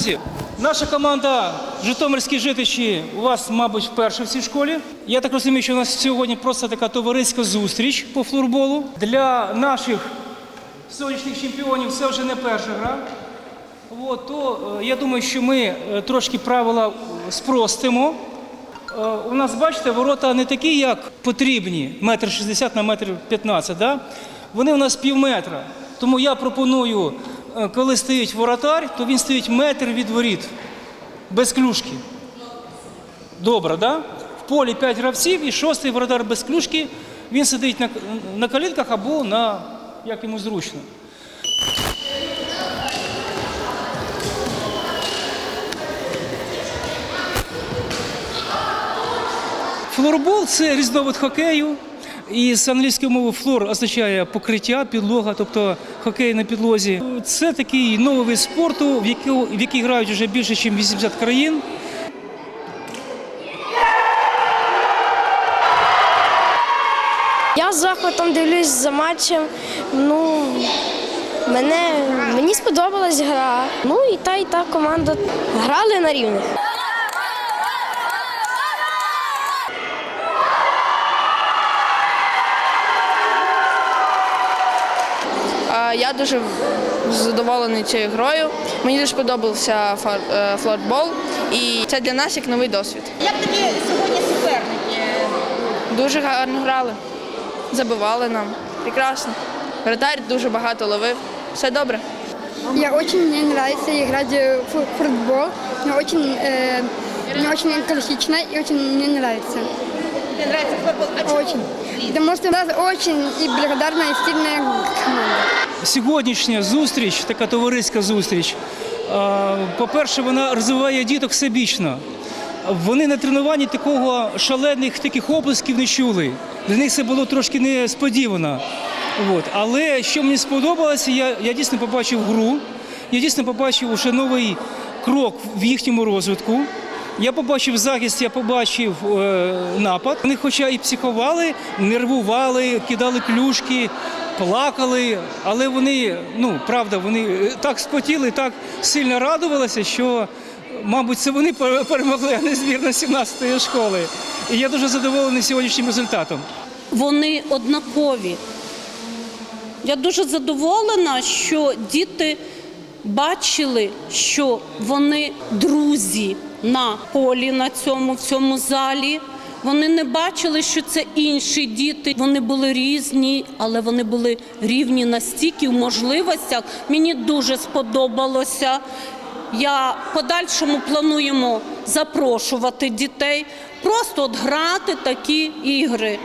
Друзі, наша команда Житомирські житичі у вас, мабуть, вперше в цій школі. Я так розумію, що у нас сьогодні просто така товариська зустріч по флорболу. Для наших сонячних чемпіонів це вже не перша гра. От, то е, я думаю, що ми е, трошки правила спростимо. Е, У нас, бачите, ворота не такі, як потрібні, метр шістдесят на метр п'ятнадцять, да? вони у нас пів метра. Тому я пропоную, коли стоїть воротар, то він стоїть метр від воріт, без клюшки. Добре, да? В полі 5 гравців і шостий воротар без клюшки, він сидить на, на калітках або на як йому зручно. Флорбол це різновид хокею. І з англійської мови флор означає покриття, підлога, тобто хокей на підлозі. Це такий новий вид спорту, в який, в який грають вже більше, ніж 80 країн. Я з захватом дивлюсь за матчем. Ну, мене, мені сподобалась гра. Ну і та, і та команда грали на рівних. А, Я дуже задоволений цією грою. Мені дуже подобався е, флорбол, і це для нас як новий досвід. Як тобі сьогодні суперники? Дуже гарно грали, забивали нам. Прекрасно. Вратарь дуже багато ловив. Все добре. Я очень мне нравится играть в футбол. Мне очень, э, мне очень классично и очень мне нравится. Тобі нравиться футбол? А чому? Очень. Потому что у нас очень и благодарная и сильная команда. Сьогоднішня зустріч, така товариська зустріч. По-перше, вона розвиває діток всебічно. Вони на тренуванні такого шалених таких оплесків не чули. Для них це було трошки несподівано. От. Але що мені сподобалося, я, я дійсно побачив гру, я дійсно побачив уже новий крок в їхньому розвитку. Я побачив захист, я побачив е, напад. Вони, хоча і психували, нервували, кидали клюшки, плакали, але вони, ну правда, вони е, так спотіли, так сильно радувалися, що, мабуть, це вони перемогли, а не збірна 17-ї школи. І я дуже задоволений сьогоднішнім результатом. вони однакові. Я дуже задоволена, що діти бачили, що вони друзі на полі на цьому в цьому залі. Вони не бачили, що це інші діти. Вони були різні, але вони були рівні настільки в можливостях. Мені дуже сподобалося. Я подальшому плануємо запрошувати дітей, просто от грати такі ігри.